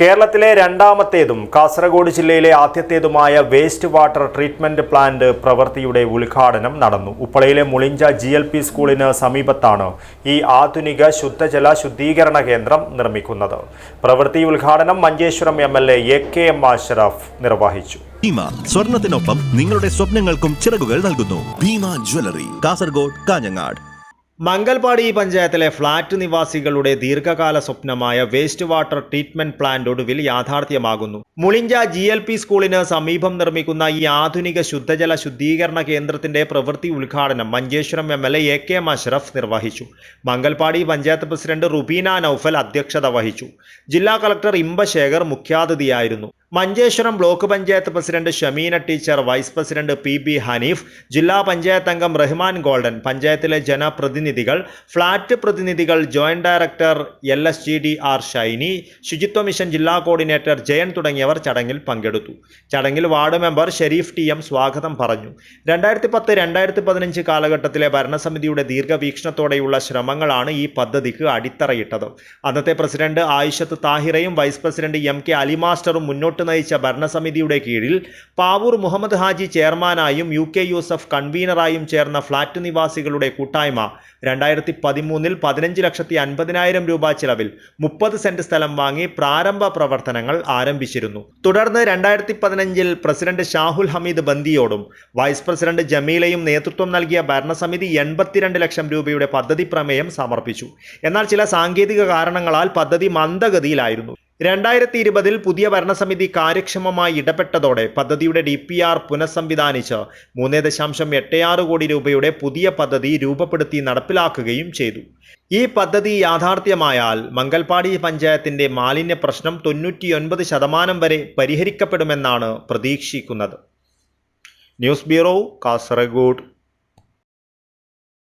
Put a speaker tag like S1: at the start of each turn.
S1: കേരളത്തിലെ രണ്ടാമത്തേതും കാസർഗോഡ് ജില്ലയിലെ ആദ്യത്തേതുമായ വേസ്റ്റ് വാട്ടർ ട്രീറ്റ്മെന്റ് പ്ലാന്റ് പ്രവൃത്തിയുടെ ഉദ്ഘാടനം നടന്നു. ഉപ്പളയിലെ മുളിഞ്ച ജി എൽ പി സ്കൂളിന് സമീപത്താണ് ഈ ആധുനിക ശുദ്ധജല ശുദ്ധീകരണ കേന്ദ്രം നിർമ്മിക്കുന്നത്. പ്രവൃത്തി ഉദ്ഘാടനം Manjeshwaram M L A K M Ashraf നിർവഹിച്ചു.
S2: ഭീമ സ്വർണത്തിനൊപ്പം നിങ്ങളുടെ സ്വപ്നങ്ങൾക്കും ചിറകുകൾ നൽകുന്നു. ഭീമ ജ്വല്ലറി കാസർഗോഡ് കാഞ്ഞങ്ങാട്.
S1: മംഗൽപാടി പഞ്ചായത്തിലെ ഫ്ളാറ്റ് നിവാസികളുടെ ദീർഘകാല സ്വപ്നമായ വേസ്റ്റ് വാട്ടർ ട്രീറ്റ്മെന്റ് പ്ലാന്റ് ഒടുവിൽ യാഥാർത്ഥ്യമാകുന്നു. മുളിഞ്ച ജി എൽ പി സ്കൂളിന് സമീപം നിർമ്മിക്കുന്ന ഈ ആധുനിക ശുദ്ധജല ശുദ്ധീകരണ കേന്ദ്രത്തിന്റെ പ്രവൃത്തി ഉദ്ഘാടനം Manjeshwaram M L A K M Ashraf നിർവഹിച്ചു. മംഗൽപാടി പഞ്ചായത്ത് പ്രസിഡന്റ് റുബീന നൌഫൽ അധ്യക്ഷത വഹിച്ചു. ജില്ലാ collector Inbasekar മുഖ്യാതിഥിയായിരുന്നു. Manjeshwaram block panchayat president Shameena teacher vice president P B Haneef ജില്ലാ പഞ്ചായത്ത് അംഗം റഹ്മാൻ ഗോൾഡൻ പഞ്ചായത്തിലെ ജനപ്രതിനിധികൾ ഫ്ളാറ്റ് പ്രതിനിധികൾ joint director L S G D R Shiny ശുചിത്വ മിഷൻ ജില്ലാ കോർഡിനേറ്റർ ജയൻ തുടങ്ങിയവർ ചടങ്ങിൽ പങ്കെടുത്തു. ചടങ്ങിൽ ward member Sharif T M സ്വാഗതം പറഞ്ഞു. രണ്ടായിരത്തി പത്ത് രണ്ടായിരത്തി പതിനഞ്ച് കാലഘട്ടത്തിലെ ഭരണസമിതിയുടെ ദീർഘവീക്ഷണത്തോടെയുള്ള ശ്രമങ്ങളാണ് ഈ പദ്ധതിക്ക് അടിത്തറയിട്ടത്. അന്നത്തെ president Ayishath താഹിറയും vice president M K Ali മാസ്റ്ററും മുന്നോട്ട് നയിച്ച ഭരണസമിതിയുടെ കീഴിൽ പാവൂർ മുഹമ്മദ് ഹാജി ചെയർമാനായും യു കെ യൂസഫ് കൺവീനറായും ചേർന്ന ഫ്ളാറ്റ് നിവാസികളുടെ കൂട്ടായ്മ രണ്ടായിരത്തി പതിമൂന്നിൽ പതിനഞ്ച് ലക്ഷത്തി അൻപതിനായിരം രൂപ ചിലവിൽ മുപ്പത് സെന്റ് സ്ഥലം വാങ്ങി പ്രാരംഭ പ്രവർത്തനങ്ങൾ ആരംഭിച്ചിരുന്നു. തുടർന്ന് രണ്ടായിരത്തി പതിനഞ്ചിൽ പ്രസിഡന്റ് ഷാഹുൽ ഹമീദ് ബന്ദിയോടും വൈസ് പ്രസിഡന്റ് ജമീലയും നേതൃത്വം നൽകിയ ഭരണസമിതി എൺപത്തിരണ്ട് ലക്ഷം രൂപയുടെ പദ്ധതി പ്രമേയം സമർപ്പിച്ചു. എന്നാൽ ചില സാങ്കേതിക കാരണങ്ങളാൽ പദ്ധതി മന്ദഗതിയിലായിരുന്നു. രണ്ടായിരത്തി ഇരുപതിൽ പുതിയ ഭരണസമിതി കാര്യക്ഷമമായി ഇടപെട്ടതോടെ പദ്ധതിയുടെ ഡി പി ആർ പുനഃസംവിധാനിച്ച് മൂന്ന് ദശാംശം എട്ട് ആറ് കോടി രൂപയുടെ പുതിയ പദ്ധതി രൂപപ്പെടുത്തി നടപ്പിലാക്കുകയും ചെയ്തു. ഈ പദ്ധതി യാഥാർത്ഥ്യമായാൽ മംഗൽപാടി പഞ്ചായത്തിന്റെ മാലിന്യ പ്രശ്നം തൊണ്ണൂറ്റിയൊൻപത് ശതമാനം വരെ പരിഹരിക്കപ്പെടുമെന്നാണ് പ്രതീക്ഷിക്കുന്നത്. News bureau Kasaragod.